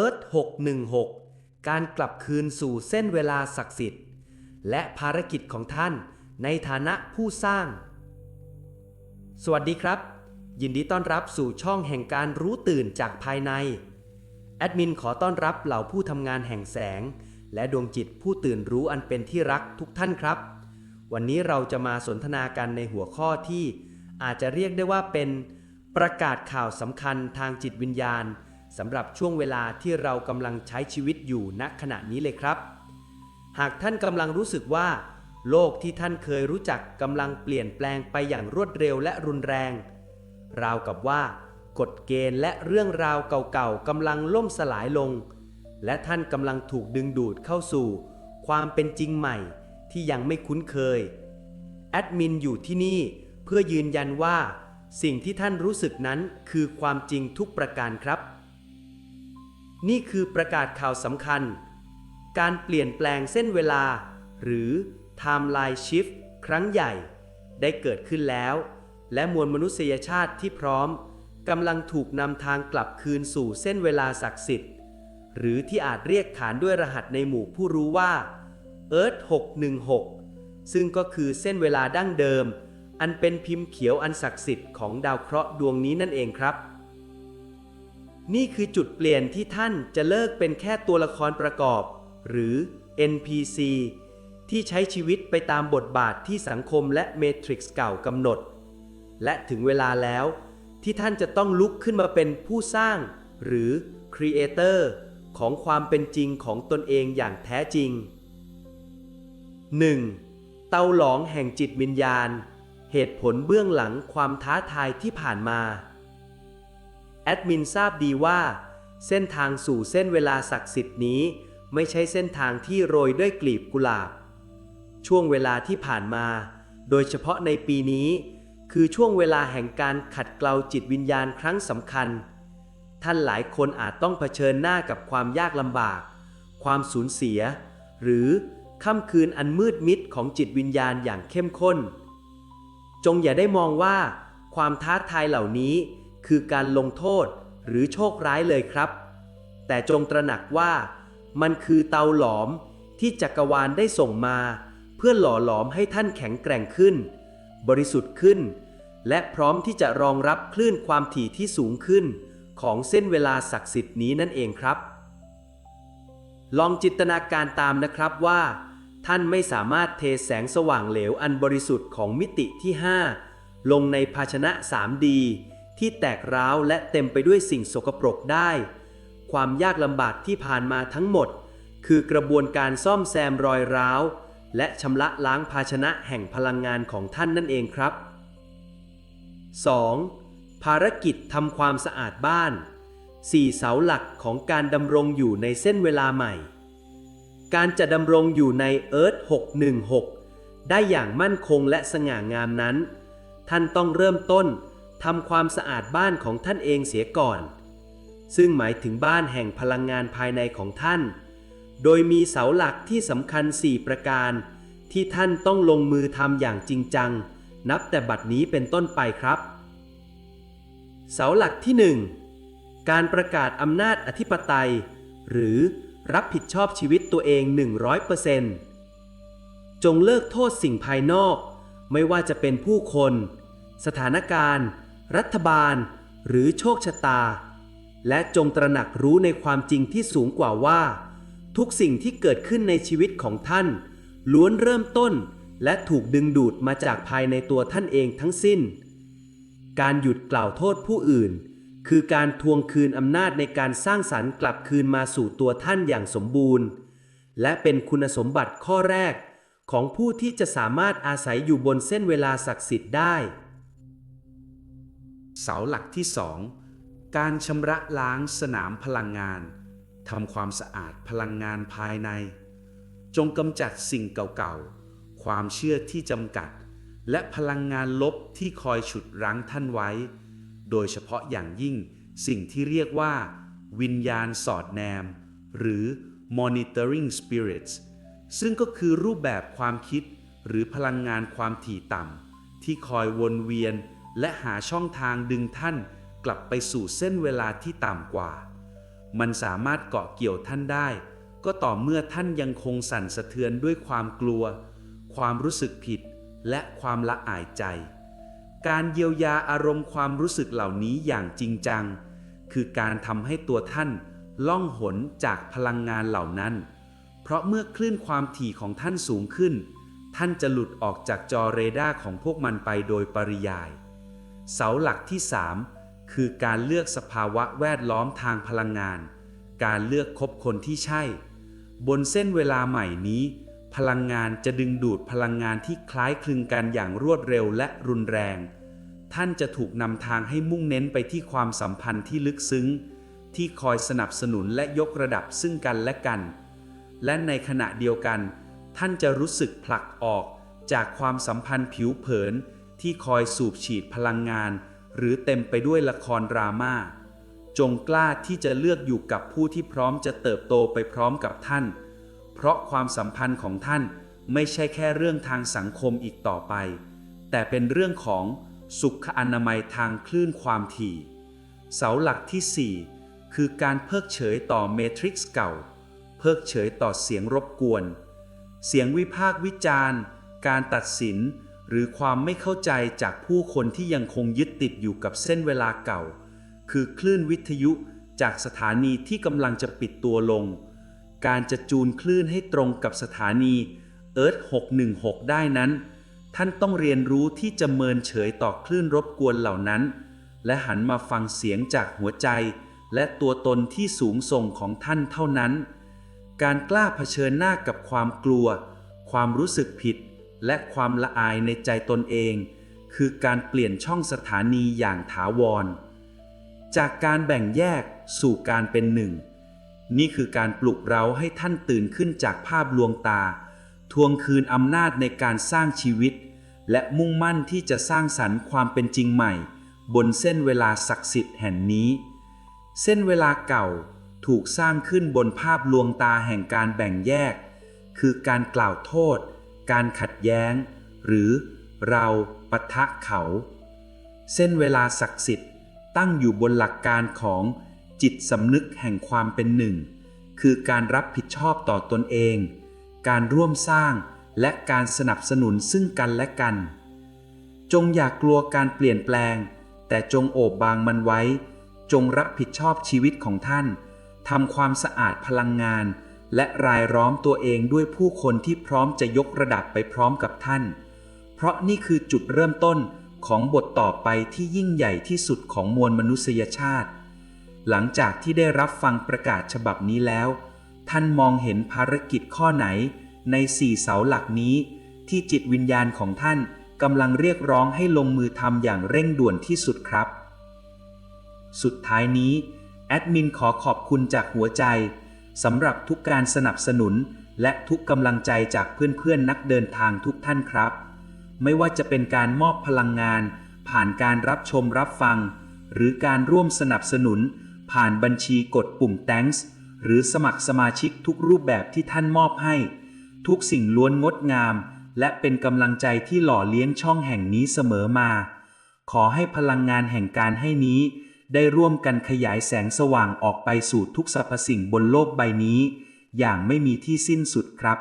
Earth 616 การกลับคืนสู่เส้นเวลาศักดิ์สิทธิ์ และภารกิจของท่านในฐานะผู้สร้าง สวัสดีครับ ยินดีต้อนรับสู่ช่องแห่งการรู้ตื่นจากภายใน แอดมินขอต้อนรับเหล่าผู้ทำงานแห่งแสง และดวงจิตผู้ตื่นรู้อันเป็นที่รักทุกท่านครับ วันนี้เราจะมาสนทนากันในหัวข้อที่อาจจะเรียกได้ว่าเป็นประกาศข่าวสำคัญทางจิตวิญญาณ สำหรับช่วงเวลาที่เรากำลังใช้ชีวิตอยู่ณขณะนี้เลยครับ หากท่านกำลังรู้สึกว่า โลกที่ท่านเคยรู้จักกำลังเปลี่ยนแปลงไปอย่างรวดเร็วและรุนแรง ราวกับว่ากฎเกณฑ์และเรื่องราวเก่าๆกำลังล่มสลายลง และท่านกำลังถูกดึงดูดเข้าสู่ ความเป็นจริงใหม่ที่ยังไม่คุ้นเคย แอดมินอยู่ที่นี่เพื่อยืนยันว่า สิ่งที่ท่านรู้สึกนั้นคือความจริงทุกประการครับ นี่คือประกาศข่าวสำคัญ การเปลี่ยนแปลงเส้นเวลา หรือ Timeline Shift ครั้งใหญ่ ได้เกิดขึ้นแล้ว และมวลมนุษยชาติที่พร้อมกำลังถูกนำทางกลับคืนสู่เส้นเวลาศักดิ์สิทธิ์ หรือที่อาจเรียกขานด้วยรหัสในหมู่ผู้รู้ว่า Earth 616 ซึ่งก็คือเส้นเวลาดั้งเดิม อันเป็นพิมพ์เขียวอันศักดิ์สิทธิ์ของดาวเคราะห์ดวงนี้นั่นเองครับ นี่คือจุดเปลี่ยนที่ท่านจะเลิกเป็นแค่ตัวละครประกอบ หรือ NPC ที่ใช้ชีวิตไปตามบทบาทที่สังคมและเมทริกซ์เก่ากำหนด และถึงเวลาแล้วที่ท่านจะต้องลุกขึ้นมาเป็นผู้สร้าง หรือ Creator ของความเป็นจริงของตนเองอย่างแท้จริง 1. เตาหลองแห่งจิตวิญญาณ เหตุผลเบื้องหลังความท้าทายที่ผ่านมา แอดมินทราบดีว่า เส้นทางสู่เส้นเวลาศักดิ์สิทธิ์นี้ ไม่ใช่เส้นทางที่โรยด้วยกลีบกุหลาบ ช่วงเวลาที่ผ่านมา โดยเฉพาะในปีนี้ คือช่วงเวลาแห่งการขัดเกลาจิตวิญญาณครั้งสำคัญ ท่านหลายคนอาจต้องเผชิญหน้ากับความยากลำบาก ความสูญเสีย หรือค่ำคืนอันมืดมิดของจิตวิญญาณอย่างเข้มข้น จงอย่าได้มองว่า ความท้าทายเหล่านี้ คือการลงโทษหรือโชคร้ายเลยครับ แต่จงตระหนักว่า มันคือเตาหลอมที่จักรวาลได้ส่งมา เพื่อหล่อหลอมให้ท่านแข็งแกร่งขึ้น บริสุทธิ์ขึ้น และพร้อมที่จะรองรับคลื่นความถี่ที่สูงขึ้น ของเส้นเวลาศักดิ์สิทธิ์นี้นั่นเองครับ ลองจินตนาการตามนะครับว่า ท่านไม่สามารถเทแสงสว่างเหลวอันบริสุทธิ์ของมิติที่ 5 ลงในภาชนะ 3D ที่แตกร้าวและเต็มไปด้วยสิ่งสกปรกได้ ความยากลำบากที่ผ่านมาทั้งหมด คือกระบวนการซ่อมแซมรอยร้าว และชำระล้างภาชนะแห่งพลังงานของท่านนั่นเองครับ 2. ภารกิจทำความสะอาดบ้าน4เสาหลักของการดำรงอยู่ในเส้นเวลาใหม่ การจะดำรงอยู่ในเอิร์ธ616 ได้อย่างมั่นคงและสง่างามนั้น ท่านต้องเริ่มต้น ทำความสะอาดบ้านของท่านเองเสียก่อน ซึ่งหมายถึงบ้านแห่งพลังงานภายในของท่าน โดยมีเสาหลักที่สำคัญ 4 ประการ ที่ท่านต้องลงมือทำอย่างจริงจัง นับแต่บัดนี้เป็นต้นไปครับ เสาหลักที่ 1 การประกาศอำนาจอธิปไตย หรือรับผิดชอบชีวิตตัวเอง 100%จงเลิกโทษสิ่งภายนอก ไม่ว่าจะเป็นผู้คน สถานการณ์ รัฐบาล หรือโชคชะตา และจงตระหนักรู้ในความจริงที่สูงกว่าว่า ทุกสิ่งที่เกิดขึ้นในชีวิตของท่าน ล้วนเริ่มต้นและถูกดึงดูดมาจากภายในตัวท่านเองทั้งสิ้น การหยุดกล่าวโทษผู้อื่น คือการทวงคืนอำนาจในการสร้างสรรค์กลับคืนมาสู่ตัวท่านอย่างสมบูรณ์ และเป็นคุณสมบัติข้อแรกของผู้ที่จะสามารถอาศัยอยู่บนเส้นเวลาศักดิ์สิทธิ์ได้ เสาหลักที่ 2 การชำระล้างสนามพลังงานทำความสะอาดพลังงานภายใน จงกำจัดสิ่งเก่าๆ ความเชื่อที่จำกัด และพลังงานลบที่คอยฉุดรั้งท่านไว้ โดยเฉพาะอย่างยิ่งสิ่งที่เรียกว่า วิญญาณสอดแนม หรือ monitoring spirits ซึ่งก็คือรูปแบบความคิดหรือพลังงานความถี่ต่ำที่คอยวนเวียน และหาช่องทางดึงท่านกลับไปสู่เส้นเวลาที่ต่ำกว่า มันสามารถเกาะเกี่ยวท่านได้ ก็ต่อเมื่อท่านยังคงสั่นสะเทือนด้วยความกลัว ความรู้สึกผิด และความละอายใจ การเยียวยาอารมณ์ความรู้สึกเหล่านี้อย่างจริงจัง คือการทำให้ตัวท่านล่องหนจากพลังงานเหล่านั้น เพราะเมื่อคลื่นความถี่ของท่านสูงขึ้น ท่านจะหลุดออกจากจอเรดาร์ของพวกมันไปโดยปริยาย เสาหลักที่ 3 คือการเลือกสภาวะแวดล้อมทางพลังงาน การเลือกคบคนที่ใช่ บนเส้นเวลาใหม่นี้ พลังงานจะดึงดูดพลังงานที่คล้ายคลึงกันอย่างรวดเร็วและรุนแรง ท่านจะถูกนำทางให้มุ่งเน้นไปที่ความสัมพันธ์ที่ลึกซึ้ง ที่คอยสนับสนุนและยกระดับซึ่งกันและกัน และในขณะเดียวกัน ท่านจะรู้สึกผลักออกจากความสัมพันธ์ผิวเผิน ที่คอยสูบฉีดพลังงาน หรือเต็มไปด้วยละครดราม่าจงกล้าที่จะเลือกอยู่กับผู้ที่พร้อมจะเติบโตไปพร้อมกับท่าน เพราะความสัมพันธ์ของท่านไม่ใช่แค่เรื่องทางสังคมอีกต่อไป แต่เป็นเรื่องของสุขอนามัยทางคลื่นความถี่ เสาหลักที่ 4 คือการเพิกเฉยต่อเมทริกซ์เก่า เพิกเฉยต่อเสียงรบกวน เสียงวิพากษ์วิจารณ์ การตัดสิน หรือความไม่เข้าใจจากผู้คนที่ยังคงยึดติดอยู่กับเส้นเวลาเก่า คือคลื่นวิทยุจากสถานีที่กำลังจะปิดตัวลง การจะจูนคลื่นให้ตรงกับสถานีเอิร์ธ616 ได้นั้น ท่านต้องเรียนรู้ที่จะเมินเฉยต่อคลื่นรบกวนเหล่านั้น และหันมาฟังเสียงจากหัวใจ และตัวตนที่สูงส่งของท่านเท่านั้น การกล้าเผชิญหน้ากับความกลัว ความรู้สึกผิด และความละอายในใจตนเอง คือการเปลี่ยนช่องสถานีอย่างถาวร จากการแบ่งแยกสู่การเป็นหนึ่ง นี่คือการปลุกเราให้ท่านตื่นขึ้นจากภาพลวงตา ทวงคืนอำนาจในการสร้างชีวิต และมุ่งมั่นที่จะสร้างสรรค์ความเป็นจริงใหม่ บนเส้นเวลาศักดิ์สิทธิ์แห่งนี้ เส้นเวลาเก่าถูกสร้างขึ้นบนภาพลวงตาแห่งการแบ่งแยก คือการกล่าวโทษ การขัดแย้ง หรือเราปะทะเขา เส้นเวลาศักดิ์สิทธิ์ตั้งอยู่บนหลักการของจิตสำนึกแห่งความเป็นหนึ่ง คือการรับผิดชอบต่อตนเอง การร่วมสร้างและการสนับสนุนซึ่งกันและกัน จงอย่ากกลัวการเปลี่ยนแปลง แต่จงโอบบางมันไว้ จงรับผิดชอบชีวิตของท่านทำความสะอาดพลังงาน และรายล้อมตัวเองด้วยผู้คนที่พร้อมจะยกระดับไปพร้อมกับท่าน เพราะนี่คือจุดเริ่มต้นของบทต่อไปที่ยิ่งใหญ่ที่สุดของมวลมนุษยชาติ หลังจากที่ได้รับฟังประกาศฉบับนี้แล้ว ท่านมองเห็นภารกิจข้อไหนในสี่เสาหลักนี้ ที่จิตวิญญาณของท่านกำลังเรียกร้องให้ลงมือทำอย่างเร่งด่วนที่สุดครับ สุดท้ายนี้ แอดมินขอขอบคุณจากหัวใจ สำหรับทุกการสนับสนุน และทุกกำลังใจจากเพื่อนๆนักเดินทางทุกท่านครับ ไม่ว่าจะเป็นการมอบพลังงาน ผ่านการรับชมรับฟัง หรือการร่วมสนับสนุน ผ่านบัญชีกดปุ่ม thanks หรือสมัครสมาชิกทุกรูปแบบที่ท่านมอบให้ ทุกสิ่งล้วนงดงาม และเป็นกำลังใจที่หล่อเลี้ยงช่องแห่งนี้เสมอมา ขอให้พลังงานแห่งการให้นี้ ได้ร่วมกันขยายแสงสว่างออกไปสู่ทุกสรรพสิ่งบนโลกใบนี้ อย่างไม่มีที่สิ้นสุดครับ